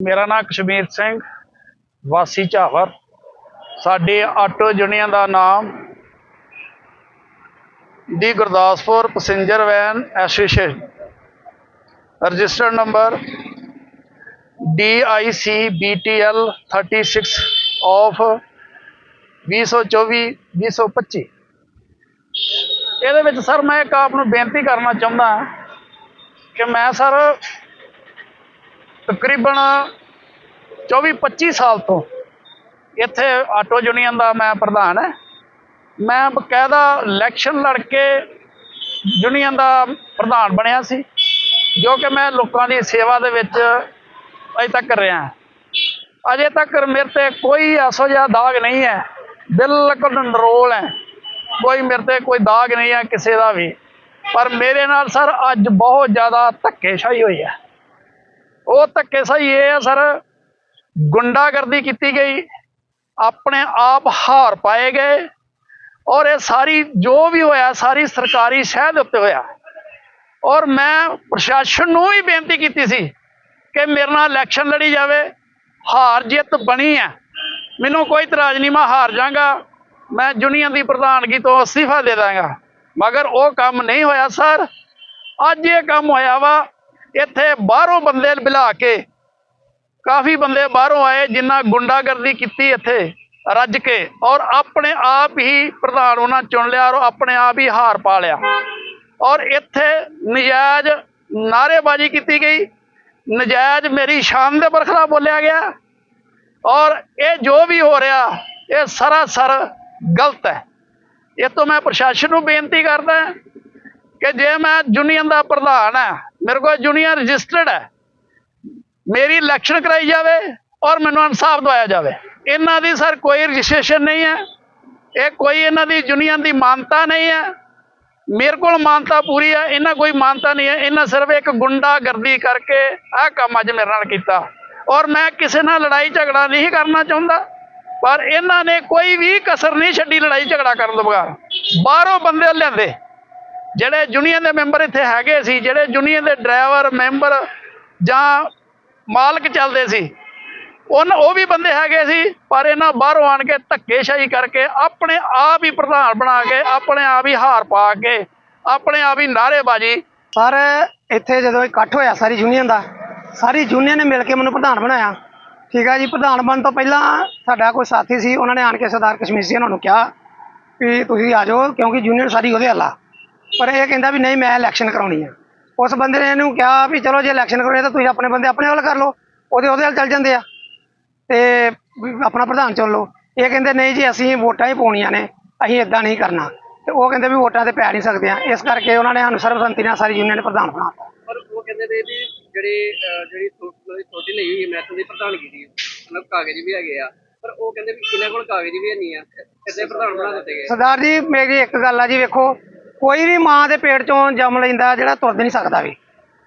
ਮੇਰਾ ਨਾਮ ਕਸ਼ਮੀਰ ਸਿੰਘ, ਵਾਸੀ ਝਾਵਰ। ਸਾਡੇ ਆਟੋ ਯੂਨੀਅਨ ਦਾ ਨਾਮ ਦੀ Gurdaspur passenger van association. Registered number DICBTL 36 of 2024 2025 ਇਹਦੇ ਵਿੱਚ ਸਰ ਮੈਂ ਇੱਕ ਆਪ ਨੂੰ ਬੇਨਤੀ ਕਰਨਾ ਚਾਹੁੰਦਾ ਕਿ ਮੈਂ ਸਰ ਤਕਰੀਬਨ 24 25 ਸਾਲ ਤੋਂ ਇੱਥੇ ਆਟੋ ਯੂਨੀਅਨ ਦਾ ਮੈਂ ਪ੍ਰਧਾਨ ਹੈ। ਮੈਂ ਬਕਾਇਦਾ ਇਲੈਕਸ਼ਨ ਲੜ ਕੇ ਯੂਨੀਅਨ ਦਾ ਪ੍ਰਧਾਨ ਬਣਿਆ ਸੀ, ਜੋ ਕਿ ਮੈਂ ਲੋਕਾਂ ਦੀ ਸੇਵਾ ਦੇ ਵਿੱਚ ਅਜੇ ਤੱਕ ਰਿਹਾ ਅਜੇ ਤੱਕ ਮੇਰੇ ਤੇ ਕੋਈ ਐਸੋ ਜਿਹਾ ਦਾਗ ਨਹੀਂ ਹੈ, ਬਿਲਕੁਲ ਨਰੋਲ ਹੈ। ਕੋਈ ਮੇਰੇ ਤੇ ਕੋਈ ਦਾਗ ਨਹੀਂ ਹੈ ਕਿਸੇ ਦਾ ਵੀ। ਪਰ ਮੇਰੇ ਨਾਲ ਸਰ ਅੱਜ ਬਹੁਤ ਜ਼ਿਆਦਾ ਧੱਕੇਸ਼ਾਹੀ ਹੋਈ ਹੈ। ਉਹ ਧੱਕੇ ਸਹੀ ਇਹ ਆ ਸਰ, ਗੁੰਡਾਗਰਦੀ ਕੀਤੀ ਗਈ, ਆਪਣੇ ਆਪ ਹਾਰ ਪਾਏ ਗਏ, ਔਰ ਇਹ ਸਾਰੀ ਜੋ ਵੀ ਹੋਇਆ, ਸਾਰੀ ਸਰਕਾਰੀ ਸ਼ਹਿ ਦੇ ਉੱਤੇ ਹੋਇਆ। ਔਰ ਮੈਂ ਪ੍ਰਸ਼ਾਸਨ ਨੂੰ ਵੀ ਬੇਨਤੀ ਕੀਤੀ ਸੀ ਕਿ ਮੇਰੇ ਨਾਲ ਇਲੈਕਸ਼ਨ ਲੜੀ ਜਾਵੇ, ਹਾਰ ਜਿੱਤ ਬਣੀ ਹੈ। ਮੈਨੂੰ ਕੋਈ ਇਤਰਾਜ਼ ਨਹੀਂ, ਮੈਂ ਹਾਰ ਜਾਗਾ ਮੈਂ ਯੂਨੀਅਨ ਦੀ ਪ੍ਰਧਾਨਗੀ ਤੋਂ ਅਸਤੀਫਾ ਦੇ ਦਾਂਗਾ। ਮਗਰ ਉਹ ਕੰਮ ਨਹੀਂ ਹੋਇਆ, ਸਰ। ਅੱਜ ਇਹ ਕੰਮ ਹੋਇਆ ਵਾ ਇੱਥੇ ਬਾਹਰੋਂ ਬੰਦੇ ਬਿਲਾ ਕੇ ਕਾਫੀ ਬੰਦੇ ਬਾਹਰੋਂ ਆਏ ਜਿਨ੍ਹਾਂ ਗੁੰਡਾਗਰਦੀ ਕੀਤੀ ਇੱਥੇ, ਰੱਜ ਕੇ ਔਰ ਆਪਣੇ ਆਪ ਹੀ ਪ੍ਰਧਾਨ ਉਹਨਾਂ ਚੁਣ ਲਿਆ ਔਰ ਆਪਣੇ ਆਪ ਹੀ ਹਾਰ ਪਾ ਲਿਆ। ਔਰ ਇੱਥੇ ਨਜਾਇਜ਼ ਨਾਅਰੇਬਾਜ਼ੀ ਕੀਤੀ ਗਈ। ਨਜਾਇਜ਼ ਮੇਰੀ ਸ਼ਾਨ ਦੇ ਬਰਖਲਾ ਬੋਲਿਆ ਗਿਆ। ਔਰ ਇਹ ਜੋ ਵੀ ਹੋ ਰਿਹਾ, ਇਹ ਸਰਾਸਰ ਗਲਤ ਹੈ। ਇਹ ਤੋਂ ਮੈਂ ਪ੍ਰਸ਼ਾਸਨ ਨੂੰ ਬੇਨਤੀ ਕਰਦਾ ਕਿ ਜੇ ਮੈਂ ਯੂਨੀਅਨ ਦਾ ਪ੍ਰਧਾਨ ਹਾਂ ਮੇਰੇ ਕੋਲ ਯੂਨੀਅਨ ਰਜਿਸਟਰਡ ਹੈ। ਮੇਰੀ ਇਲੈਕਸ਼ਨ ਕਰਾਈ ਜਾਵੇ ਔਰ ਮੈਨੂੰ ਇਨਸਾਫ ਦਵਾਇਆ ਜਾਵੇ। ਇਹਨਾਂ ਦੀ ਸਰ ਕੋਈ ਰਜਿਸਟ੍ਰੇਸ਼ਨ ਨਹੀਂ ਹੈ। ਇਹ ਕੋਈ ਇਹਨਾਂ ਦੀ ਯੂਨੀਅਨ ਦੀ ਮਾਨਤਾ ਨਹੀਂ ਹੈ। ਮੇਰੇ ਕੋਲ ਮਾਨਤਾ ਪੂਰੀ ਹੈ, ਇਹਨਾਂ ਕੋਈ ਮਾਨਤਾ ਨਹੀਂ ਹੈ। ਇਹਨਾਂ ਸਿਰਫ ਇੱਕ ਗੁੰਡਾਗਰਦੀ ਕਰਕੇ ਆਹ ਕੰਮ ਅੱਜ ਮੇਰੇ ਨਾਲ ਕੀਤਾ। ਔਰ ਮੈਂ ਕਿਸੇ ਨਾਲ ਲੜਾਈ ਝਗੜਾ ਨਹੀਂ ਕਰਨਾ ਚਾਹੁੰਦਾ। ਪਰ ਇਹਨਾਂ ਨੇ ਕੋਈ ਵੀ ਕਸਰ ਨਹੀਂ ਛੱਡੀ ਲੜਾਈ ਝਗੜਾ ਕਰਨ ਤੋਂ ਬਗੈਰ। ਬਾਹਰੋਂ ਬੰਦੇ ਲਿਆਂਦੇ। ਜਿਹੜੇ ਯੂਨੀਅਨ ਦੇ ਮੈਂਬਰ ਇੱਥੇ ਹੈਗੇ ਸੀ, ਜਿਹੜੇ ਯੂਨੀਅਨ ਦੇ ਡਰਾਈਵਰ ਮੈਂਬਰ ਜਾਂ ਮਾਲਕ ਚੱਲਦੇ ਸੀ ਉਹਨਾਂ ਉਹ ਵੀ ਬੰਦੇ ਹੈਗੇ ਸੀ, ਪਰ ਇਹਨਾਂ ਬਾਹਰੋਂ ਆਣ ਕੇ ਧੱਕੇਸ਼ਾਹੀ ਕਰਕੇ ਆਪਣੇ ਆਪ ਹੀ ਪ੍ਰਧਾਨ ਬਣਾ ਕੇ, ਆਪਣੇ ਆਪ ਹੀ ਹਾਰ ਪਾ ਕੇ, ਆਪਣੇ ਆਪ ਹੀ ਨਾਅਰੇਬਾਜ਼ੀ ਸਰ ਇੱਥੇ ਜਦੋਂ ਇਕੱਠ ਹੋਇਆ ਸਾਰੀ ਯੂਨੀਅਨ ਦਾ, ਸਾਰੀ ਯੂਨੀਅਨ ਨੇ ਮਿਲ ਕੇ ਮੈਨੂੰ ਪ੍ਰਧਾਨ ਬਣਾਇਆ। ਠੀਕ ਹੈ ਜੀ, ਪ੍ਰਧਾਨ ਬਣਨ ਤੋਂ ਪਹਿਲਾਂ ਸਾਡਾ ਕੋਈ ਸਾਥੀ ਸੀ, ਉਹਨਾਂ ਨੇ ਆਣ ਕੇ ਸਰਦਾਰ ਕਸ਼ਮੀਰ ਸਿੰਘ ਉਹਨਾਂ ਨੂੰ ਕਿਹਾ ਵੀ ਤੁਸੀਂ ਆ ਜਾਓ, ਕਿਉਂਕਿ ਯੂਨੀਅਨ ਸਾਰੀ ਉਹਦੇ ਹੱਲਾ ਪਰ ਇਹ ਕਹਿੰਦਾ ਵੀ ਨਹੀਂ ਮੈਂ ਇਲੈਕਸ਼ਨ ਕਰਾਉਣੀ ਆ। ਉਸ ਬੰਦੇ ਨੇ ਇਹਨੂੰ ਕਿਹਾ ਵੀ ਚਲੋ ਜੇ ਇਲੈਕਸ਼ਨ ਕਰਾਉਣੀ ਤਾਂ ਤੁਸੀਂ ਆਪਣੇ ਬੰਦੇ ਆਪਣੇ ਵੱਲ ਕਰ ਲਓ ਉਹਦੇ ਉਹਦੇ ਵੱਲ ਚੱਲ ਜਾਂਦੇ ਆ। ਤੇ ਆਪਣਾ ਪ੍ਰਧਾਨ ਚੁਣ ਲਓ। ਇਹ ਕਹਿੰਦੇ ਨਹੀਂ ਜੀ ਅਸੀਂ ਵੋਟਾਂ ਹੀ ਪਾਉਣੀਆਂ ਨੇ ਅਸੀਂ ਇਦਾਂ ਨਹੀਂ ਕਰਨਾ। ਤੇ ਉਹ ਕਹਿੰਦੇ ਵੀ ਵੋਟਾਂ ਤੇ ਪੈ ਨਹੀਂ ਸਕਦੇ ਆ। ਇਸ ਕਰਕੇ ਉਹਨਾਂ ਨੇ ਸਾਨੂੰ ਸਰਬਸੰਮਤੀ ਨਾਲ ਸਾਰੀ ਯੂਨੀਅਨ ਪ੍ਰਧਾਨ ਬਣਾਤਾ ਪਰ ਉਹ ਕਹਿੰਦੇ ਨੇ ਵੀ ਜਿਹੜੇ ਜਿਹੜੀ ਛੋਟੀ ਲਈ ਹੋਈ ਮੈਥੋਂ ਦੀ ਪ੍ਰਧਾਨਗੀ ਦੀ ਮਤਲਬ ਕਾਗਜ਼ ਵੀ ਹੈਗੇ ਆ। ਪਰ ਉਹ ਕਹਿੰਦੇ ਵੀ ਇਹਨਾਂ ਕੋਲ ਕਾਗਜ਼ ਵੀ ਨਹੀਂ ਆ। ਪ੍ਰਧਾਨ ਬਣਾ ਦਿੱਤੇ ਗਏ। ਸਰਦਾਰ ਜੀ ਮੇਰੀ ਇੱਕ ਗੱਲ ਆ ਜੀ ਵੇਖੋ। ਕੋਈ ਵੀ ਮਾਂ ਦੇ ਪੇਟ ਚੋਂ ਜੰਮ ਲੈਂਦਾ ਜਿਹੜਾ ਤੁਰ ਨਹੀਂ ਸਕਦਾ ਵੀ।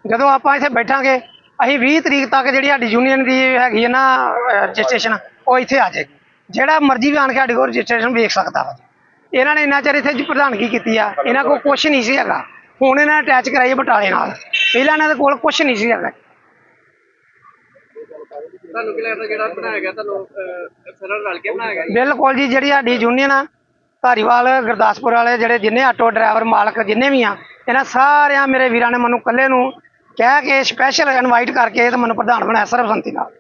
ਜਦੋਂ ਆਪਾਂ ਇੱਥੇ ਬੈਠਾਂਗੇ ਅਸੀਂ 20 ਤਰੀਕ ਤੱਕ ਜਿਹੜੀ ਸਾਡੀ ਯੂਨੀਅਨ ਦੀ ਹੈਗੀ ਹੈ ਨਾ ਰਜਿਸਟ੍ਰੇਸ਼ਨ ਉਹ ਇੱਥੇ ਆ ਜਾਏਗੀ। ਜਿਹੜਾ ਮਰਜ਼ੀ ਵੀ ਆਣ ਕੇ ਸਾਡੀ ਕੋਲ ਰਜਿਸਟ੍ਰੇਸ਼ਨ ਵੇਖ ਸਕਦਾ ਵਾ। ਇਹਨਾਂ ਨੇ ਇੰਨਾ ਚਿਰ ਇੱਥੇ ਜੀ ਪ੍ਰਧਾਨਗੀ ਕੀਤੀ ਆ ਇਹਨਾਂ ਕੋਲ ਕੁਝ ਨਹੀਂ ਸੀ ਹੈਗਾ। ਹੁਣ ਇਹਨਾਂ ਨੇ ਅਟੈਚ ਕਰਾਈ ਬਟਾਲੇ ਨਾਲ। ਪਹਿਲਾਂ ਇਹਨਾਂ ਦੇ ਕੋਲ ਕੁਝ ਨਹੀਂ ਸੀ ਹੈਗਾ। ਤੁਹਾਨੂੰ ਕੀ ਲੱਗਦਾ ਜਿਹੜਾ ਬਣਾਇਆ ਗਿਆ ਤੁਹਾਨੂੰ ਅਹ, ਸਰਲ ਰਲ ਕੇ ਬਣਾਇਆ ਗਿਆ ਜੀ? ਬਿਲਕੁਲ ਜੀ ਜਿਹੜੀ ਸਾਡੀ ਯੂਨੀਅਨ ਆ ਧਾਰੀਵਾਲ, ਗੁਰਦਾਸਪੁਰ ਵਾਲੇ ਜਿਹੜੇ ਜਿੰਨੇ ਆਟੋ ਡਰਾਈਵਰ ਮਾਲਕ ਜਿੰਨੇ ਵੀ ਆ, ਇਹਨਾਂ ਸਾਰਿਆਂ ਮੇਰੇ ਵੀਰਾਂ ਨੇ ਮੈਨੂੰ ਇਕੱਲੇ ਨੂੰ ਕਹਿ ਕੇ ਸਪੈਸ਼ਲ ਇਨਵਾਈਟ ਕਰਕੇ ਤੇ ਮੈਨੂੰ ਪ੍ਰਧਾਨ ਬਣਾਇਆ ਸਰਬਸੰਮਤੀ ਨਾਲ।